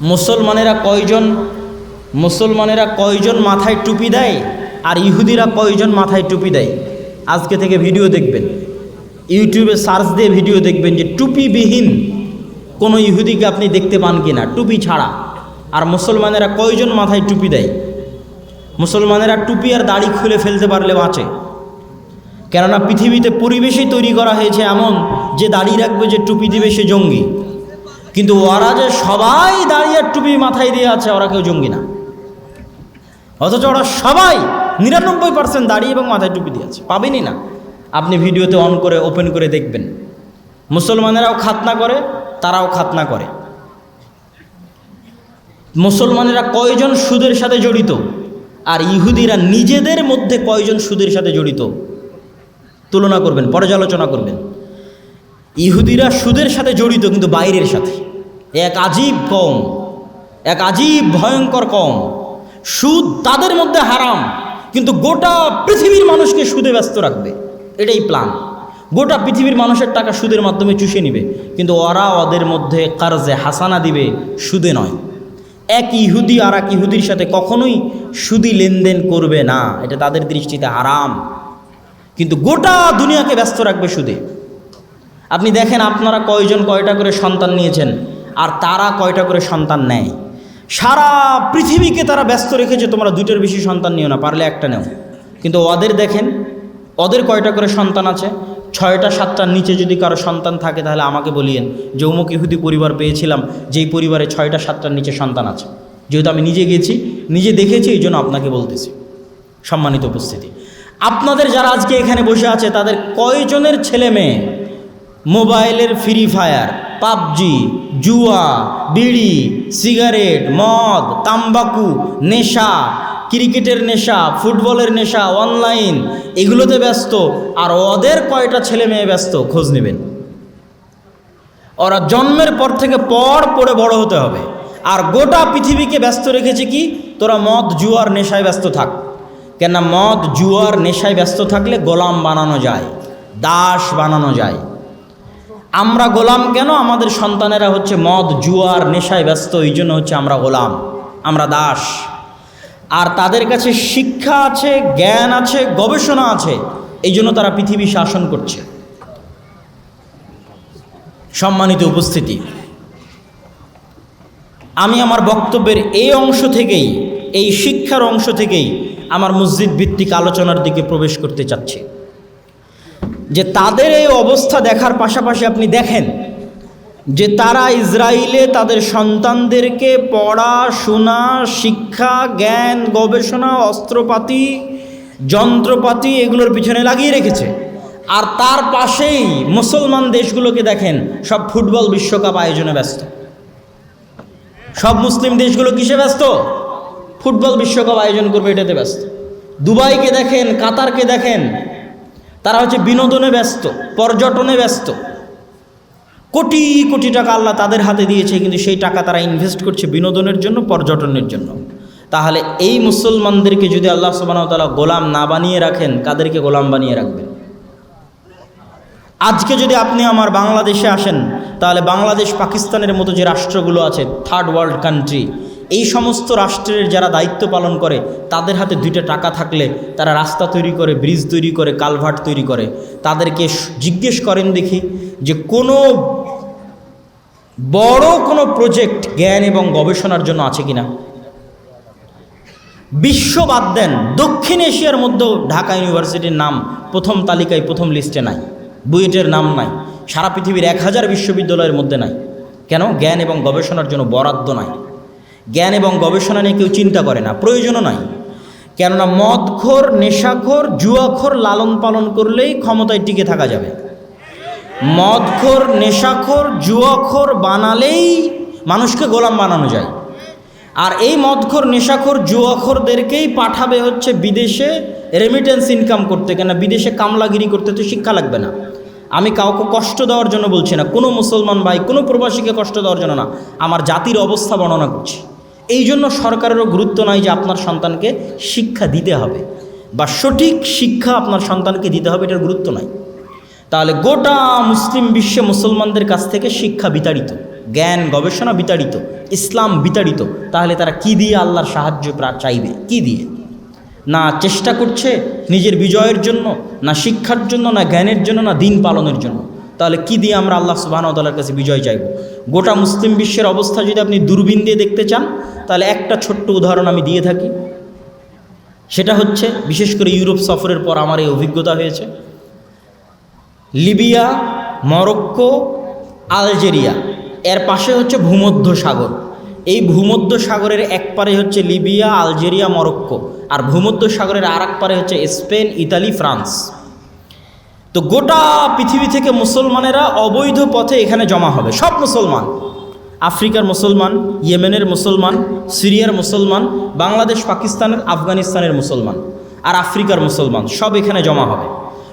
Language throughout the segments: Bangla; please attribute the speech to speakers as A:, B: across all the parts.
A: মুসলমানেরা কয়জন মুসলমানেরা কয়জন মাথায় টুপি দেয় আর ইহুদিরা কয়জন মাথায় টুপি দেয়? আজকে থেকে ভিডিও দেখবেন। ইউটিউবে সার্চ দিয়ে ভিডিও দেখবেন যে টুপিবিহীন কোনো ইহুদিকে আপনি দেখতে পান কি না টুপি ছাড়া। আর মুসলমানেরা কয়জন মাথায় টুপি দেয়? মুসলমানেরা টুপি আর দাড়ি খুলে ফেলতে পারলে বাঁচে। কেননা পৃথিবীতে পরিবেশই তৈরি করা হয়েছে এমন যে দাড়ি রাখবে যে টুপি দিবে সে জঙ্গি। কিন্তু ওরা যে সবাই দাঁড়িয়ে টুপি মাথায় দিয়ে আছে, ওরা কেউ জঙ্গি না। অথচ ওরা সবাই নিরানব্বই পার্সেন্ট দাঁড়িয়ে এবং মাথায় টুপি দিয়ে আছে। পাবেনই না। আপনি ভিডিওতে অন করে, ওপেন করে দেখবেন। মুসলমানেরাও খাতনা করে, তারাও খাতনা করে। মুসলমানেরা কয়জন সুদের সাথে জড়িত? আর ইহুদিরা নিজেদের মধ্যে কয়জন সুদের সাথে জড়িত? তুলনা করবেন, পর্যালোচনা করবেন। ইহুদিরা সুদের সাথে জড়িত, কিন্তু বাইরের সাথে। এক আজীব কম, এক আজীব ভয়ঙ্কর কম। সুদ তাদের মধ্যে হারাম, কিন্তু গোটা পৃথিবীর মানুষকে সুদে ব্যস্ত রাখবে। এটাই প্ল্যান গোটা পৃথিবীর মানুষের টাকা সুদের মাধ্যমে চুষে নিবে, কিন্তু ওরা ওদের মধ্যে কার্জে হাসানা দিবে, সুদে নয়। এক ইহুদি আর এক ইহুদির সাথে কখনোই সুদি লেনদেন করবে না। এটা তাদের দৃষ্টিতে হারাম। কিন্তু গোটা দুনিয়াকে ব্যস্ত রাখবে সুদে। আপনি দেখেন আপনারা কয়জন কয়টা করে সন্তান নিয়েছেন, আর তারা কয়টা করে সন্তান নেয়? সারা পৃথিবীকে তারা ব্যস্ত রেখেছে, তোমরা দুটোর বেশি সন্তান নিও না, পারলে একটা নেও। কিন্তু ওদের দেখেন, ওদের কয়টা করে সন্তান আছে? ছয়টা সাতটার নিচে যদি কারও সন্তান থাকে, তাহলে আমাকে বলিয়েন যে অমুক ইহুদি পরিবার পেয়েছিলাম, যেই পরিবারে ছয়টা, সাতটার নিচে সন্তান আছে। যেহেতু আমি নিজে গেছি, নিজে দেখেছি, এই জন্য আপনাকে বলতেছি। সম্মানিত উপস্থিতি। আপনাদের যারা আজকে এখানে বসে আছে, তাদের কয়জনের ছেলে মেয়ে? মোবাইলের ফ্রি ফায়ার, পাবজি, জুয়া, বিড়ি, সিগারেট, মদ, তাম্বাকু, নেশা, ক্রিকেটের নেশা, ফুটবলের নেশা, অনলাইন, এগুলোতে ব্যস্ত। আর ওদের কয়টা ছেলে মেয়ে ব্যস্ত, খোঁজ নেবেন। ওরা জন্মের পর থেকে পর পড়ে বড় হতে হবে। আর গোটা পৃথিবীকে ব্যস্ত রেখেছে কি? তোরা মদ, জুয়ার নেশায় ব্যস্ত থাক। কেননা মদ, জুয়ার নেশায় ব্যস্ত থাকলে গোলাম বানানো যায়, দাস বানানো যায়। আমরা গোলাম কেন? আমাদের সন্তানেরা হচ্ছে মদ, জুয়ার নেশায় ব্যস্ত, এই জন্য হচ্ছে আমরা গোলাম, আমরা দাস। আর তাদের কাছে শিক্ষা আছে, জ্ঞান আছে, গবেষণা আছে, এই জন্য তারা পৃথিবী শাসন করছে। সম্মানিত উপস্থিতি, আমি আমার বক্তব্যের এই অংশ থেকেই, এই শিক্ষার অংশ থেকেই আমার মসজিদ ভিত্তিক আলোচনার দিকে প্রবেশ করতে চাচ্ছি। যে তাদের এই অবস্থা দেখার পাশাপাশি আপনি দেখেন যে তারা ইসরায়েলে তাদের সন্তানদেরকে পড়াশোনা শিক্ষা, জ্ঞান, গবেষণা, অস্ত্রপাতি, যন্ত্রপাতি এগুলোর পিছনে লাগিয়ে রেখেছে। আর তার পাশেই মুসলমান দেশগুলোকে দেখেন, সব ফুটবল বিশ্বকাপ আয়োজনে ব্যস্ত। সব মুসলিম দেশগুলো কিসে ব্যস্ত? ফুটবল বিশ্বকাপ আয়োজন করবে এটাতে ব্যস্ত। দুবাইকে দেখেন, কাতারকে দেখেন তারা হচ্ছে বিনোদনে ব্যস্ত, পর্যটনে ব্যস্ত। কোটি কোটি টাকা আল্লাহ তাদের হাতে দিয়েছে, কিন্তু সেই টাকা তারা ইনভেস্ট করছে বিনোদনের জন্য, পর্যটনের জন্য। তাহলে এই মুসলমানদেরকে যদি আল্লাহ সুবাহতালা গোলাম না বানিয়ে রাখেন, কাদেরকে গোলাম বানিয়ে রাখবেন? আজকে যদি আপনি আমার বাংলাদেশে আসেন, তাহলে বাংলাদেশ, পাকিস্তানের মতো যে রাষ্ট্রগুলো আছে থার্ড ওয়ার্ল্ড কান্ট্রি এই সমস্ত রাষ্ট্রের যারা দায়িত্ব পালন করে, তাদের হাতে দুইটা টাকা থাকলে তারা রাস্তা তৈরি করে, ব্রিজ তৈরি করে, কালভার্ট তৈরি করে। তাদেরকে জিজ্ঞেস করেন দেখি যে কোনো বড় কোনো প্রজেক্ট জ্ঞান এবং গবেষণার জন্য আছে কিনা? বিশ্ব বাদ দেন, দক্ষিণ এশিয়ার মধ্যেও ঢাকা ইউনিভার্সিটির নাম প্রথম তালিকায় প্রথম লিস্টে নাই। বুয়েটের নাম নাই। সারা পৃথিবীর এক হাজার বিশ্ববিদ্যালয়ের মধ্যে নাই। কেন? জ্ঞান এবং গবেষণার জন্য বরাদ্দ নাই। জ্ঞান এবং গবেষণা নিয়ে কেউ চিন্তা করে না, প্রয়োজনও নাই। কেননা মদখোর, নেশাখোর, জুয়াখোর লালন পালন করলেই ক্ষমতায় টিকে থাকা যাবে। মদখোর, নেশাখোর, জুয়াখোর বানালেই মানুষকে গোলাম বানানো যায়। আর এই মদখোর, নেশাখোর, জুয়াখোরদেরকেই পাঠাবে হচ্ছে বিদেশে রেমিটেন্স ইনকাম করতে। কেন বিদেশে কামলাগিরি করতে তো শিক্ষা লাগবে না। আমি কাউকে কষ্ট দেওয়ার জন্য বলছি না। কোনো মুসলমান ভাই, কোনো প্রবাসীকে কষ্ট দেওয়ার জন্য না। আমার জাতির অবস্থা বর্ণনা করছি। এই জন্য সরকারেরও গুরুত্ব নাই যে আপনার সন্তানকে শিক্ষা দিতে হবে বা সঠিক শিক্ষা আপনার সন্তানকে দিতে হবে, এটার গুরুত্ব নাই। তাহলে গোটা মুসলিম বিশ্বে মুসলমানদের কাছ থেকে শিক্ষা বিতাড়িত, জ্ঞান গবেষণা বিতাড়িত, ইসলাম বিতাড়িত, তাহলে তারা কি দিয়ে আল্লাহর সাহায্য চাইবে? কি দিয়ে? না চেষ্টা করছে নিজের বিজয়ের জন্য, না শিক্ষার জন্য, না জ্ঞানের জন্য, না দিন পালনের জন্য। তাহলে কি দিয়ে আমরা আল্লাহ সুবাহতালার কাছে বিজয় চাইব? গোটা মুসলিম বিশ্বের অবস্থা যদি আপনি দূরবীন দিয়ে দেখতে চান, তাহলে একটা ছোট্ট উদাহরণ আমি দিয়ে থাকি। সেটা হচ্ছে, বিশেষ করে ইউরোপ সফরের পর আমার এই অভিজ্ঞতা হয়েছে। লিবিয়া, মরক্কো, আলজেরিয়া, এর পাশে হচ্ছে ভূমধ্য সাগর। এই ভূমধ্য সাগরের এক পারে হচ্ছে লিবিয়া, আলজেরিয়া, মরক্কো, আর ভূমধ্য সাগরের আর এক পারে হচ্ছে স্পেন, ইতালি, ফ্রান্স। তো গোটা পৃথিবী থেকে মুসলমানেরা অবৈধ পথে এখানে জমা হবে। সব মুসলমান। আফ্রিকার মুসলমান, ইয়েমেনের মুসলমান, সিরিয়ার মুসলমান, বাংলাদেশ, পাকিস্তানের, আফগানিস্তানের মুসলমান আর আফ্রিকার মুসলমান সব এখানে জমা হবে।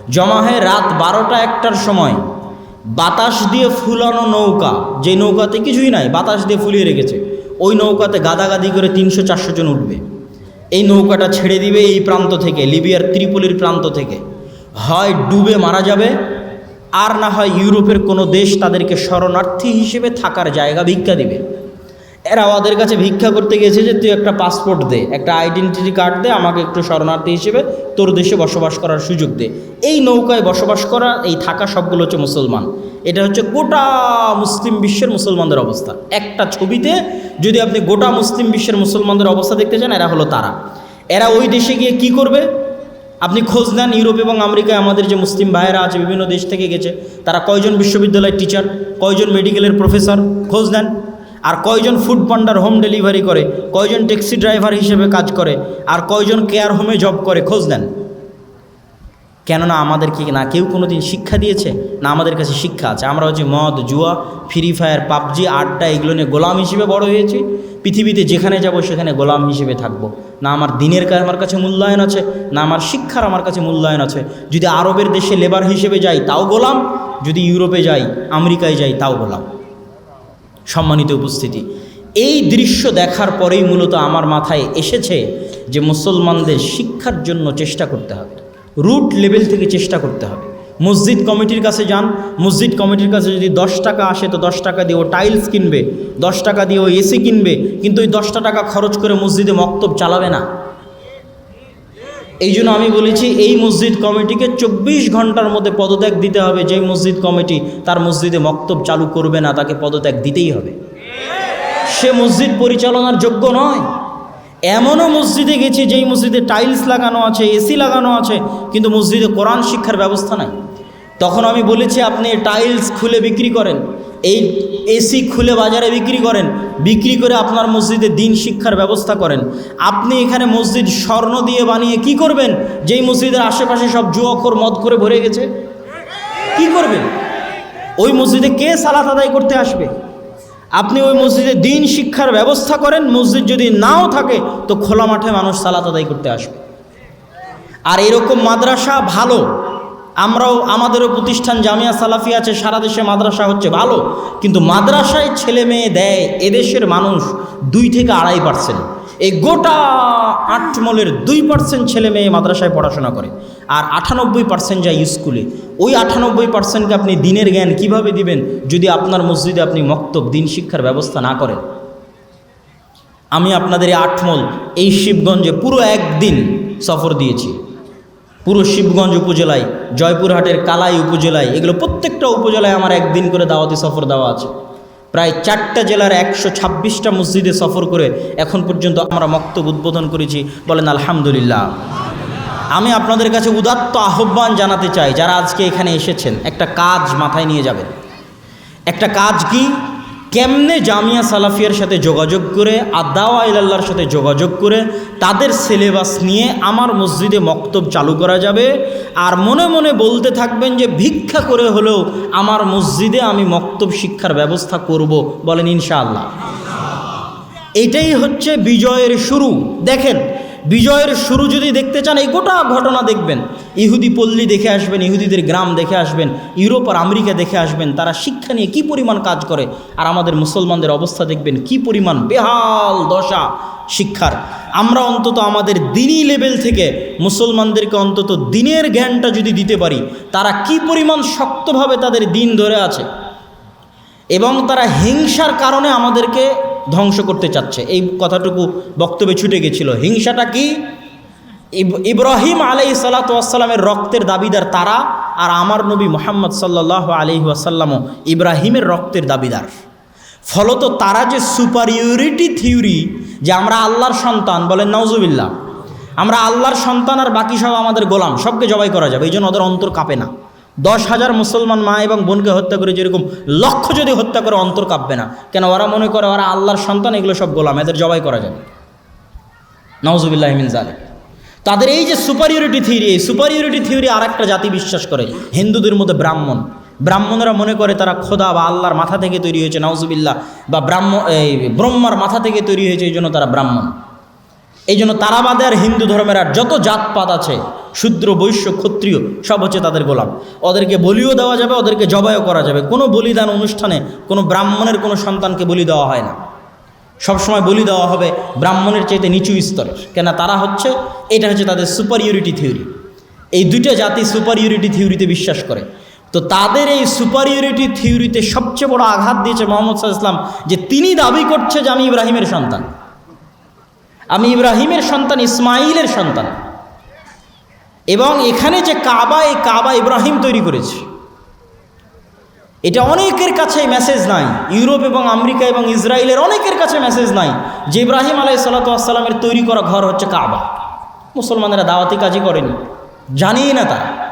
A: জমা হয়ে রাত বারোটা একটার সময়। বাতাস দিয়ে ফুলানো নৌকা। যে নৌকাতে কিছুই নাই, বাতাস দিয়ে ফুলিয়ে রেখেছে। ওই নৌকাতে গাদাগাদি করে তিনশো চারশো জন উঠবে। এই নৌকাটা ছেড়ে দিবে এই প্রান্ত থেকে, লিবিয়ার ত্রিপলির প্রান্ত থেকে। হয় ডুবে মারা যাবে, আর না হয় ইউরোপের কোনো দেশ তাদেরকে শরণার্থী হিসেবে থাকার জায়গা ভিক্ষা দিবে। এরা ওদের কাছে ভিক্ষা করতে গেছে যে, তুই একটা পাসপোর্ট দে, একটা আইডেন্টিটি কার্ড দে, আমাকে একটু শরণার্থী হিসেবে তোর দেশে বসবাস করার সুযোগ দে। এই নৌকায় বসবাস করা, এই থাকা সবগুলো হচ্ছে মুসলমান। এটা হচ্ছে গোটা মুসলিম বিশ্বের মুসলমানদের অবস্থা। একটা ছবিতে যদি আপনি গোটা মুসলিম বিশ্বের মুসলমানদের অবস্থা দেখতে চান, এরা হলো তারা। এরা ওই দেশে গিয়ে কি করবে? আপনি খোঁজ নেন ইউরোপ এবং আমেরিকায় আমাদের যে মুসলিম ভাইয়েরা আছে, বিভিন্ন দেশ থেকে গেছে, তারা কয়জন বিশ্ববিদ্যালয়ের টিচার কয়জন মেডিকেলের প্রফেসর খোঁজ নেন। আর কয়জন ফুড পান্ডার হোম ডেলিভারি করে, কয়জন ট্যাক্সি ড্রাইভার হিসেবে কাজ করে, আর কয়জন কেয়ার হোমে জব করে, খোঁজ নেন। কেননা আমাদেরকে না, কেউ কোনো দিন শিক্ষা দিয়েছে, না আমাদের কাছে শিক্ষা আছে। আমরা হচ্ছে মদ, জুয়া ফ্রি ফায়ার পাবজি, আড্ডা, এগুলো নিয়ে গোলাম হিসেবে বড় হয়েছি। পৃথিবীতে যেখানে যাব সেখানে গোলাম হিসেবে থাকব। না আমার দিনের কাছে আমার কাছে মূল্যায়ন আছে, না আমার শিক্ষার আমার কাছে মূল্যায়ন আছে। যদি আরবের দেশে লেবার হিসেবে যাই, তাও গোলাম। যদি ইউরোপে যাই, আমেরিকায় যাই, তাও গোলাম। সম্মানিত উপস্থিতি। এই দৃশ্য দেখার পরেই মূলত আমার মাথায় এসেছে যে মুসলমানদের শিক্ষার জন্য চেষ্টা করতে হবে। রুট লেভেল থেকে চেষ্টা করতে হবে। মসজিদ কমিটির কাছে যান। মসজিদ কমিটির কাছে যদি দশ টাকা আসে, তো দশ টাকা দিয়ে ও টাইলস কিনবে, দশ টাকা দিয়ে ও এসি কিনবে, কিন্তু ওই দশটা টাকা খরচ করে মসজিদে মক্তব চালাবে না। এই জন্য আমি বলেছি, এই মসজিদ কমিটিকে চব্বিশ ঘণ্টার মধ্যে পদত্যাগ দিতে হবে। যেই মসজিদ কমিটি তার মসজিদে মক্তব চালু করবে না, তাকে পদত্যাগ দিতেই হবে। সে মসজিদ পরিচালনার যোগ্য নয়। এমনও মসজিদে গেছি, যেই মসজিদে টাইলস লাগানো আছে, এসি লাগানো আছে, কিন্তু মসজিদে কোরআন শিক্ষার ব্যবস্থা নাই। তখন আমি বলেছি, আপনি টাইলস খুলে বিক্রি করেন, এই এসি খুলে বাজারে বিক্রি করেন, বিক্রি করে আপনার মসজিদে দিন শিক্ষার ব্যবস্থা করেন। আপনি এখানে মসজিদ স্বর্ণ দিয়ে বানিয়ে কি করবেন? যেই মসজিদের আশেপাশে সব জুয়াখোর মদ করে ভরে গেছে। কি করবেন? ওই মসজিদে কে সালাত আদায় করতে আসবে? আপনি ওই মসজিদে দিন শিক্ষার ব্যবস্থা করেন, মসজিদ যদি নাও থাকে, তো খোলা মাঠে মানুষ সালাত আদায় করতে আসবে। আর এরকম মাদ্রাসা ভালো আমরাও আমাদেরও প্রতিষ্ঠান জামিয়া সালাফি আছে, সারা দেশে মাদ্রাসা হচ্ছে ভালো। কিন্তু মাদ্রাসায় ছেলে মেয়ে দেয়, এদেশের মানুষ দুই থেকে আড়াই পার্সেন্ট এই গোটা আটমলের দুই পার্সেন্ট ছেলে মেয়ে মাদ্রাসায় পড়াশোনা করে। আর আটানব্বই পার্সেন্ট যায় স্কুলে। ওই আটানব্বই পার্সেন্টকে আপনি দিনের জ্ঞান কীভাবে দিবেন? যদি আপনার মসজিদে আপনি মক্তব, দিন শিক্ষার ব্যবস্থা না করেন। আমি আপনাদের এই আটমল এই শিবগঞ্জে পুরো একদিন সফর দিয়েছি। পুরো শিবগঞ্জ উপজেলায়, জয়পুরহাটের কালাই উপজেলায়, এগুলো প্রত্যেকটা উপজেলায় আমার একদিন করে দাওয়াতি সফর দেওয়া আছে। প্রায় চারটা জেলার একশো ছাব্বিশটা মসজিদে সফর করে এখন পর্যন্ত আমরা মক্তব উদ্বোধন করেছি, বলেন আলহামদুলিল্লাহ। আমি আপনাদের কাছে উদাত্ত আহ্বান জানাতে চাই, যারা আজকে এখানে এসেছেন, একটা কাজ মাথায় নিয়ে যাবেন। একটা কাজ কি? কেমনে জামিয়া সালাফিয়ার সাথে যোগাযোগ করে আদাওয়া ইলাল্লাহর সাথে যোগাযোগ করে তাদের সিলেবাস নিয়ে আমার মসজিদে মক্তব চালু করা যাবে? আর মনে মনে বলতে থাকবেন যে ভিক্ষা করে হলেও আমার মসজিদে আমি মক্তব শিক্ষার ব্যবস্থা করব বলেন ইনশাআল্লাহ। এটাই হচ্ছে বিজয়ের শুরু। দেখেন বিজয়ের শুরু যদি দেখতে চান, এই গোটা ঘটনা দেখবেন। ইহুদি পল্লী দেখে আসবেন, ইহুদিদের গ্রাম দেখে আসবেন, ইউরোপ আর আমেরিকা দেখে আসবেন, তারা শিক্ষা নিয়ে কী পরিমাণ কাজ করে, আর আমাদের মুসলমানদের অবস্থা দেখবেন কি পরিমাণ বেহাল দশা শিক্ষার। আমরা অন্তত আমাদের দিনই লেভেল থেকে মুসলমানদেরকে অন্তত দিনের জ্ঞানটা যদি দিতে পারি, তারা কি পরিমাণ শক্তভাবে তাদের দিন ধরে আছে? এবং তারা হিংসার কারণে আমাদেরকে ধ্বংস করতে চাচ্ছে। এই কথাটুকু বক্তব্যে ছুটে গেছিল। হিংসাটা কি? ইব- ইব্রাহিম আলাই সালাতামের রক্তের দাবিদার তারা আর আমার নবী মোহাম্মদ সাল্লাহ আলি ওয়াসাল্লামও ইব্রাহিমের রক্তের দাবিদার। ফলত তারা যে সুপারিয়রিটি থিওরি যে আমরা আল্লাহর সন্তান বলেন নওজুবিল্লাহ আমরা আল্লাহর সন্তান আর বাকি সব আমাদের গোলাম, সবকে জবাই করা যাবে, এই জন্য ওদের অন্তর কাঁপে না। দশ হাজার মুসলমান মা এবং বোনকে হত্যা করে যেরকম লক্ষ যদি হত্যা করে, অন্তর কাঁপবে না। কেন ওরা মনে করে ওরা আল্লাহর সন্তান, এগুলো সব গোলাম, এদের জবাই করা যাবে। নওজুবিল্লাহ মিন জালেক তাদের এই যে সুপারিয়রিটি থিওরি এই সুপারিয়রিটি থিওরি আর একটা জাতি বিশ্বাস করে, হিন্দুদের মধ্যে ব্রাহ্মণ। ব্রাহ্মণরা মনে করে তারা খোদা বা আল্লাহর মাথা থেকে তৈরি হয়েছে, নাউজুবিল্লাহ, বা ব্রাহ্ম, এই ব্রহ্মার মাথা থেকে তৈরি হয়েছে, এই জন্য তারা ব্রাহ্মণ। এই জন্য তারাবাদে আর হিন্দু ধর্মের আর যত জাতপাত আছে, শূদ্র, বৈশ্য, ক্ষত্রিয়, সব হচ্ছে তাদের গোলাম। ওদেরকে বলিও দেওয়া যাবে, ওদেরকে জবাইও করা যাবে। কোনো বলিদান অনুষ্ঠানে কোনো ব্রাহ্মণের কোনো সন্তানকে বলি দেওয়া হয় না। সবসময় বলি দেওয়া হবে ব্রাহ্মণের চাইতে নিচু স্তরের। কেন তারা হচ্ছে, এটা হচ্ছে তাদের সুপারিয়রিটি থিওরি এই দুইটা জাতি সুপারিয়রিটি থিওরিতে বিশ্বাস করে। তো তাদের এই সুপারিয়রিটি থিওরিতে সবচেয়ে বড় আঘাত দিয়েছে মোহাম্মদ সাল্লাহ ইসলাম যে তিনি দাবি করছে যে আমি ইব্রাহিমের সন্তান। আমি ইব্রাহিমের সন্তান, ইসমাইলের সন্তান। এবং এখানে যে কাবা, এই কাবা ইব্রাহিম তৈরি করেছে। এটা অনেকের কাছে মেসেজ নাই। ইউরোপ এবং আমেরিকা এবং ইসরায়েলের অনেকের কাছে মেসেজ নাই যে ইব্রাহিম আলাই সাল্লাতামের তৈরি করা ঘর হচ্ছে কাবা। মুসলমানেরা দাওয়াতি কাজই করেনি। জানেই না তারা।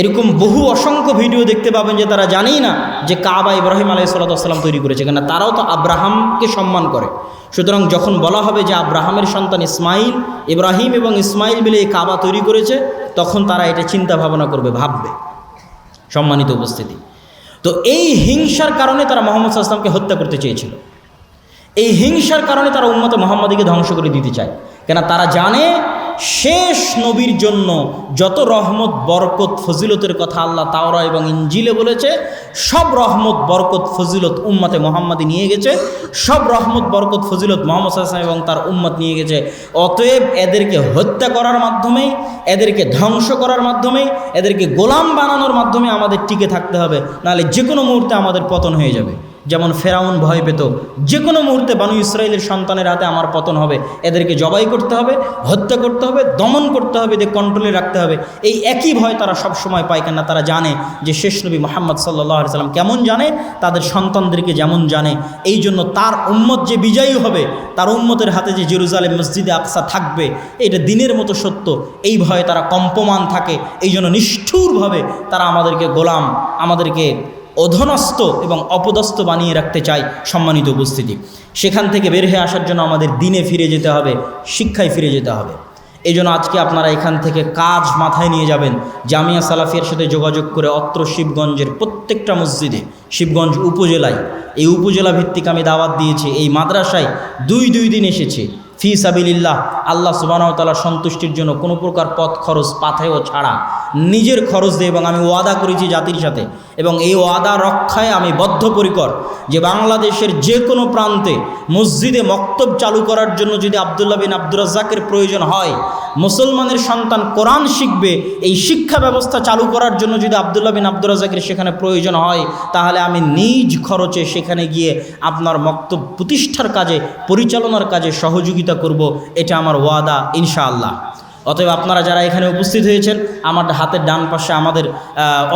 A: এরকম বহু অসংখ্য ভিডিও দেখতে পাবেন যে তারা জানেই না যে কাবা ইব্রাহিম আলাই সাল্লাতাম তৈরি করেছে। কেন তারাও তো আব্রাহামকে সম্মান করে। সুতরাং যখন বলা হবে যে আব্রাহামের সন্তান ইসমাইল, ইব্রাহিম এবং ইসমাইল মিলে এই কাবা তৈরি করেছে, তখন তারা এটা চিন্তা ভাবনা করবে, ভাববে। সম্মানিত উপস্থিতি। তো এই হিংসার কারণে তারা মোহাম্মদ আসলামকে হত্যা করতে চেয়েছিল। এই হিংসার কারণে তারা উম্মতে মোহাম্মদীকে ধ্বংস করে দিতে চায়। কেন তারা জানে শেষ নবীর জন্য যত রহমত, বরকত, ফজিলতের কথা আল্লাহ তাওরা এবং ইঞ্জিলে বলেছে, সব রহমত, বরকত, ফজিলত উম্মতে মোহাম্মদী নিয়ে গেছে, সব রহমত, বরকত, ফজিলত মোহাম্মদ আসলাম এবং তার উম্মত নিয়ে গেছে। অতএব এদেরকে হত্যা করার মাধ্যমেই এদেরকে ধ্বংস করার মাধ্যমেই এদেরকে গোলাম বানানোর মাধ্যমে আমাদের টিকে থাকতে হবে, নাহলে যে কোনো মুহূর্তে আমাদের পতন হয়ে যাবে। যেমন ফেরাউন ভয় পেত যে কোনো মুহূর্তে বানু ইসরায়েলের সন্তানের হাতে আমার পতন হবে। এদেরকে জবাই করতে হবে, হত্যা করতে হবে, দমন করতে হবে, এদের কন্ট্রোলে রাখতে হবে। এই একই ভয় তারা সব সময় পায় কেন তারা জানে যে শেষ নবী মোহাম্মদ সাল্লাহ সাল্লাম কেমন জানে, তাদের সন্তানদেরকে যেমন জানে। এই জন্য তার উম্মত যে বিজয়ী হবে, তার উম্মতের হাতে যে জেরুজালেম মসজিদে আকসা থাকবে, এটা দিনের মতো সত্য। এই ভয়ে তারা কম্পমান থাকে। এই জন্য নিষ্ঠুরভাবে তারা আমাদেরকে গোলাম, আমাদেরকে অধনস্থ এবং অপদস্থ বানিয়ে রাখতে চাই সম্মানিত উপস্থিতি। সেখান থেকে বের হয়ে আসার জন্য আমাদের দিনে ফিরে যেতে হবে, শিক্ষায় ফিরে যেতে হবে। এই জন্য আজকে আপনারা এখান থেকে কাজ মাথায় নিয়ে যাবেন। জামিয়া সালাফিয়ার সাথে যোগাযোগ করে অত্র শিবগঞ্জের প্রত্যেকটা মসজিদে, শিবগঞ্জ উপজেলায়, এই উপজেলা ভিত্তিক আমি দাওয়াত দিয়েছি, এই মাদ্রাসায় দুই দুই দিন এসেছে। ফি সাবিল্লাহ আল্লাহ সুবাহতালা সন্তুষ্টির জন্য কোনো প্রকার পথ, খরচ, পাথায় ও ছাড়া নিজের খরচ দিয়ে এবং আমি ওয়াদা করেছি জাতির সাথে এবং এই ওয়াদা রক্ষায় আমি বদ্ধপরিকর যে বাংলাদেশের যে কোনো প্রান্তে মসজিদে মক্তব চালু করার জন্য যদি আবদুল্লাহ বিন আব্দুর রাজ্জাকের প্রয়োজন হয় মুসলমানের সন্তান কোরআন শিখবে, এই শিক্ষা ব্যবস্থা চালু করার জন্য যদি আবদুল্লা বিন আব্দুর রাজাকের সেখানে প্রয়োজন হয়, তাহলে আমি নিজ খরচে সেখানে গিয়ে আপনার মক্তব্য প্রতিষ্ঠার কাজে, পরিচালনার কাজে সহযোগিতা করব, এটা আমার ওয়াদা, ইনশাআল্লাহ। অতএব আপনারা যারা এখানে উপস্থিত হয়েছেন, আমার হাতের ডান পাশে আমাদের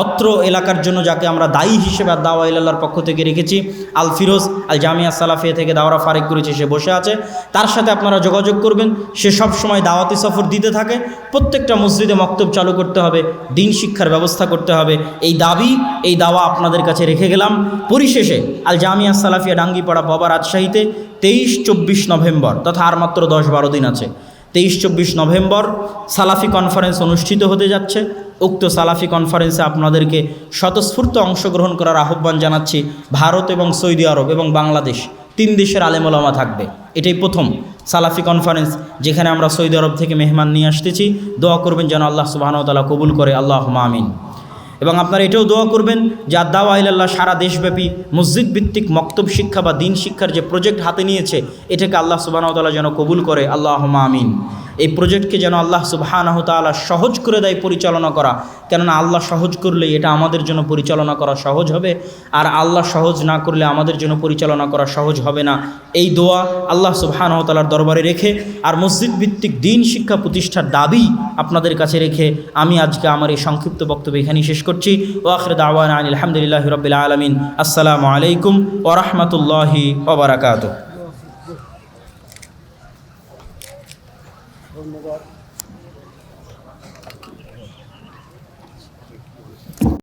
A: অত্র এলাকার জন্য যাকে আমরা দায়ী হিসেবে দাওয়া ইল্লাহর পক্ষ থেকে রেখেছি আল ফিরোজ আল জামিয়া সালাফিয়া থেকে দাওরা ফারেক করেছে, সে বসে আছে। তার সাথে আপনারা যোগাযোগ করবেন, সে সব সময় দাওয়াতি সফর দিতে থাকে। প্রত্যেকটা মসজিদে মক্তব চালু করতে হবে, দিন শিক্ষার ব্যবস্থা করতে হবে। এই দাবি, এই দাওয়া আপনাদের কাছে রেখে গেলাম। পরিশেষে আল জামিয়া সালাফিয়া ডাঙ্গিপাড়া বাবা রাজশাহীতে তেইশ চব্বিশ নভেম্বর, তথা আর মাত্র দশ বারো দিন আছে। তেইশ চব্বিশ নভেম্বর সালাফি কনফারেন্স অনুষ্ঠিত হতে যাচ্ছে। উক্ত সালাফি কনফারেন্সে আপনাদেরকে স্বতঃস্ফূর্ত অংশগ্রহণ করার আহ্বান জানাচ্ছি ভারত এবং সৌদি আরব এবং বাংলাদেশ, তিন দেশের আলেমলামা থাকবে। এটাই প্রথম সালাফি কনফারেন্স যেখানে আমরা সৌদি আরব থেকে মেহমান নিয়ে আসতেছি। দোয়া করবেন যেন আল্লাহ সুবাহতালা কবুল করে। আল্লাহ আমিন। এবং আপনারা এটাও দোয়া করবেন যে আদাওয়া ইল্লাহ সারা দেশব্যাপী মসজিদ ভিত্তিক মক্তব শিক্ষা বা দিন শিক্ষার যে প্রজেক্ট হাতে নিয়েছে, এটাকে আল্লাহ সুবাহতাল্লাহ যেন কবুল করে। আল্লাহ আমিন। এই প্রজেক্টকে যেন আল্লাহ সুবাহানাহ তাআলা সহজ করে দেয় পরিচালনা করা। কেননা আল্লাহ সহজ করলে এটা আমাদের জন্য পরিচালনা করা সহজ হবে, আর আল্লাহ সহজ না করলে আমাদের জন্য পরিচালনা করা সহজ হবে না। এই দোয়া আল্লাহ সুবাহানাহ তাআলার দরবারে রেখে, আর মসজিদ ভিত্তিক দিন শিক্ষা প্রতিষ্ঠার দাবি আপনাদের কাছে রেখে আমি আজকে আমার এই সংক্ষিপ্ত বক্তব্য এখানেই শেষ করছি। ও আখরে দাওয়ান আলহামদুলিল্লাহ রবিল আলমিন। আসসালামু আলাইকুম ওরহমতুল্লাহি ওবরাকাত